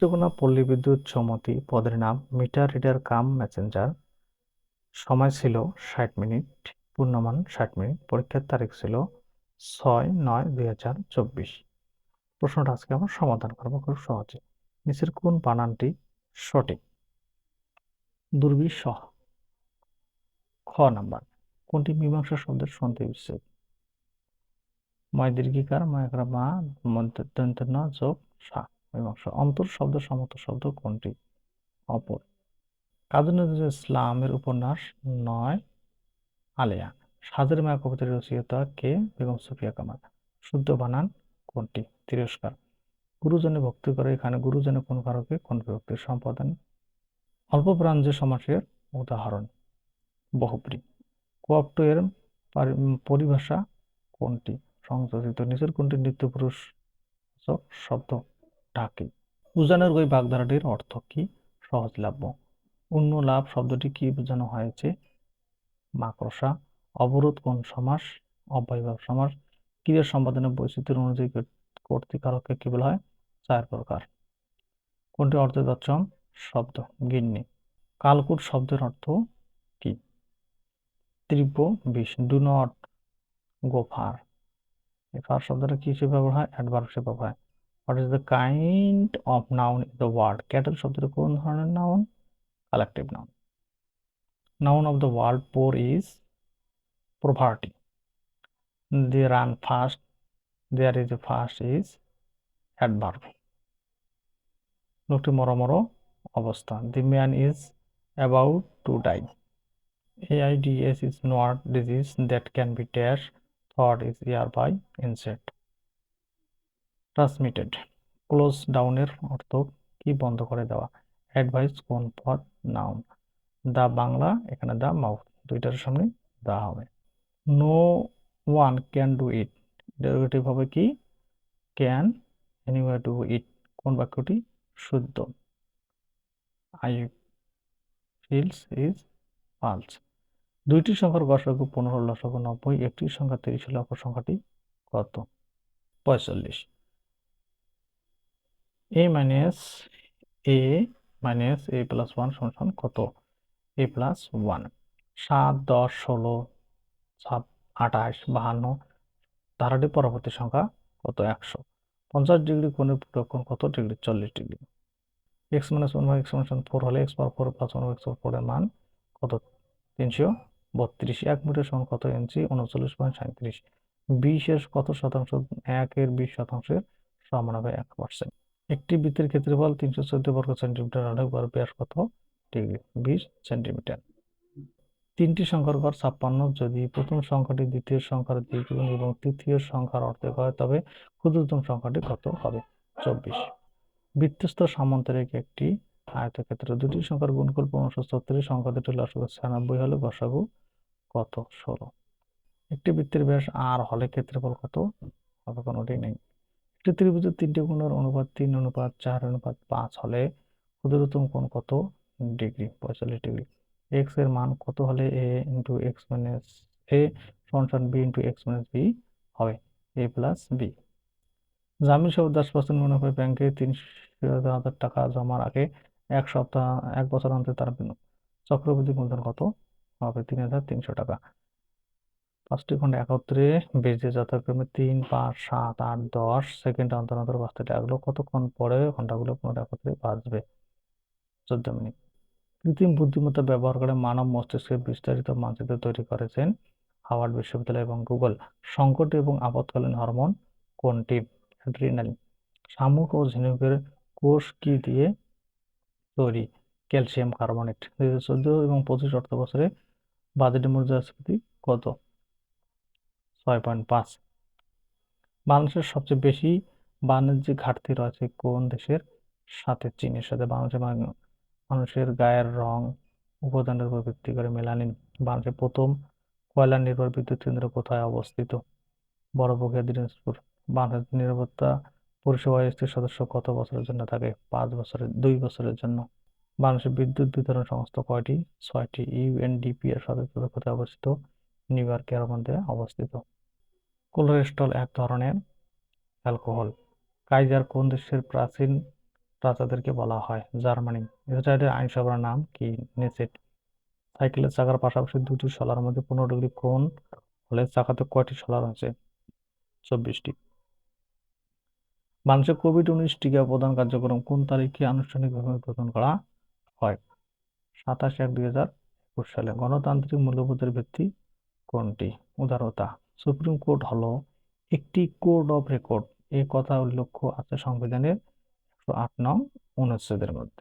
নেত্রকোনা পল্লী বিদ্যুৎ সমিতি পদের নাম মিটার রিডার কাম মেসেঞ্জার। সময় ছিল ষাট মিনিট, পূর্ণমান ষাট মিনিট, পরীক্ষার তারিখ ছিল ছয় নয় দুই হাজার চব্বিশ। প্রশ্নটা আজকে আমরা সমাধান করব খুব সহজে। নিচের কোন বানানটি সঠিক? দুর্বিষহ। খ নাম্বার, কোনটি মীমাংসা শব্দের সন্ধি বিচ্ছেদ? ময় দীর্ঘিকার ময়করা মা দন্ত যোগ সা মীমাংসা। অন্তর শব্দ সমত শব্দ কোনটি? অপর। কাজী নজরুল ইসলামের উপন্যাস নয়। আলেয়া। সাজের মায়া কবিতার রচয়িতা কে? বেগম সুফিয়া কামাল। শুদ্ধ বানান কোনটি? তিরস্কার। গুরুজনে ভক্তি করে, এখানে গুরুজনে কোন কারকে কোন বিভক্তির সম্পাদন? অল্প প্রাণ যে সমাসের উদাহরণ। বহুব্রী কোয়াপ্ট এর পারি- পরিভাষা কোনটি? সংযোজিত। নিচের কোনটি? নিত্য পুরুষ শব্দ। ডাকে উজানের ওই বাগধারাটির অর্থ কি? সহজলভ্য অন্য লাভ শব্দটি কি বোঝানো হয়েছে? মাকড়সা, অবরোধ কোন সমাস, অব্যয়ভাব সমাস ক্রিয়া সম্পাদনের বৈচিত্র্য অনুযায়ী কর- কর্তৃকারককে কি বলা হয়? চার প্রকার। কোনটি অর্থে তৎসম? শব্দ, গিন্নি। কালকুট শব্দের অর্থ কি? তীব্র, বিষ ডু নট গো ফার এই শব্দটা কি হিসেবে ব্যবহার হয়? অ্যাডভার্ব হিসেবে ব্যবহার হয়। What is the kind of noun in the word cattle শব্দটা কোন ধরনের noun collective noun noun of the word poor is poverty they run fast there is fast is adverb লোকটি মরমর অবস্থা। The man is about to die AIDS is not disease that can be dash thought is hereby insect. Transmitted close ডাউনের অর্থ কি বন্ধ করে দেওয়া? Advice কোন পদ? নাউন দা বাংলা, এখানে দা মাউথ, দুইটার সামনে দা হবে। No one can do it derivative হবে কি? ক্যান এনিওয়ে ডু ইট কোন বাক্যটি? শুদ্ধ। আই ফিলস ইজ ফালস দুইটি সংখ্যার গসাগু পনেরো, লসাগু নব্বই, একটি সংখ্যা তিরিশ অপর সংখ্যাটি কত? পঁয়তাল্লিশ। A minus A minus A plus one সমান কত? এ প্লাস ওয়ান সাত, দশ, ষোলো, সাত, আঠাশ, বাহান্ন। ধারাটি পরবর্তী সংখ্যা কত? একশো। পঞ্চাশ ডিগ্রি কোণের প্রক্ষণ কত? ডিগ্রি চল্লিশ degree. X minus one by X minus four হলে X power four plus one X ফোরের মান কত? তিনশো বত্রিশ। এক মিটার সমান কত ইঞ্চি? উনচল্লিশ পয়েন্ট সাঁত্রিশ বিশের কত শতাংশ? একের বিশ শতাংশের সমান হবে এক পার্সেন্ট একটি বৃত্তের ক্ষেত্রফল তিনশো চোদ্দ বর্গ সেন্টিমিটার হলে গড় ব্যাস কত? ডিগ্রি বিশ সেন্টিমিটার। তিনটি সংখ্যার গড় ছাপ্পান্ন। যদি প্রথম সংখ্যাটি দ্বিতীয় সংখ্যার দ্বিগুণ এবং তৃতীয় সংখ্যার অর্ধেক হয়, তবে ক্ষুদ্রতম সংখ্যাটি কত হবে? চব্বিশ। বৃত্তস্থ সামান্তরিক একটি আয়তক্ষেত্র। দুটি সংখ্যার গুণফল পনেরোশো ছত্রিশ সংখ্যা দুটি লসাগু ছিয়ানব্বই হলে গসাগু কত? ষোলো। একটি বৃত্তের ব্যাস আর হলে ক্ষেত্রফল কত? হবে কোনোটি নেই। ত্রিভুজের তিনটি কোণের অনুপাত তিন অনুপাত চার অনুপাত পাঁচ হলে ক্ষুদ্রতম কোণ কত? ডিগ্রি, পঁয়তাল্লিশ ডিগ্রি। এক্সের মান কত হলে A into X minus A সমান B into X minus B হবে? এ প্লাস বি জামিন সহ দশ পার্সেন্ট মুনাফায় ব্যাংকে তিনশো হাজার টাকা জমার আগে এক সপ্তাহ, এক বছর অন্তর তার চক্রবৃদ্ধি মূলধন কত? হবে তিন হাজার তিনশো টাকা। পাঁচটি খন্ড একত্রে বেজে যথাক্রমে তিন, পাঁচ, সাত, আট, দশ সেকেন্ড অন্তর অন্তর বাজতে লাগল। কতক্ষণ পরে ঘন্টাগুলো পুনর একত্রে বাজবে চোদ্দ মিনিট। কৃত্রিম বুদ্ধিমত্তা ব্যবহার করে মানব মস্তিষ্কের বিস্তারিত মানচিত্র তৈরি করেছেন হাওয়ার্ড বিশ্ববিদ্যালয় এবং গুগল। সংকট এবং আপৎকালীন হরমোন কোনটি? অ্যাড্রিনালিন শামুক ও ঝিনুকের কোষ কি দিয়ে তৈরি? Calcium carbonate. দুই হাজার চোদ্দ এবং পঁচিশ অর্থ বছরে বাজেটের মুদ্রাস্ফীতি কত? ছয় পয়েন্ট পাঁচ। বাংলাদেশের সবচেয়ে বেশি বাণিজ্যিক ঘাটতি রয়েছে কোন দেশের সাথে? চীনের সাথে। বাংলাদেশের মানুষের গায়ের রং উপাদানের উপর ভিত্তি করে মেলানিন। বাংলাদেশের প্রথম কয়লা নির্ভর বিদ্যুৎ কেন্দ্র কোথায় অবস্থিত? বড়বুকিয়া দিনাজপুর। বাংলাদেশ নিরাপত্তা পরিষেবা সদস্য কত বছরের জন্য থাকে? পাঁচ বছরের, দুই বছরের জন্য। বাংলাদেশের বিদ্যুৎ বিতরণ সংস্থা কয়টি? ছয়টি। ইউএনডিপি এর সদস্য কোথায় অবস্থিত নিউ ইয়র্কের মধ্যে অবস্থিত। কোলেস্ট্রল এক ধরনের অ্যালকোহল। কাইজার কোন দেশের প্রাচীন রাজাদেরকে বলা হয়? জার্মানি। ইসরায়েলের আইনসভার নাম কি? নেসেট। সাইকেলের চাকার পাশাপাশি দুটি শলার মধ্যে পনেরো ডিগ্রি কোণ হলে চাকাতে কয়টি শলার আছে? চব্বিশটি। বাংলাদেশে কোভিড উনিশ টিকা প্রদান কার্যক্রম কোন তারিখে আনুষ্ঠানিকভাবে উদ্বোধন করা হয়? সাতাশ এক দুই হাজার একুশ সালে। গণতান্ত্রিক মূল্যবোধের ভিত্তি কোনটি? উদারতা সুপ্রিম কোর্ট হলো একটি কোড অফ রেকর্ড। এ কথা উল্লেখ আছে সংবিধানের একশো আট নং অনুচ্ছেদের মধ্যে।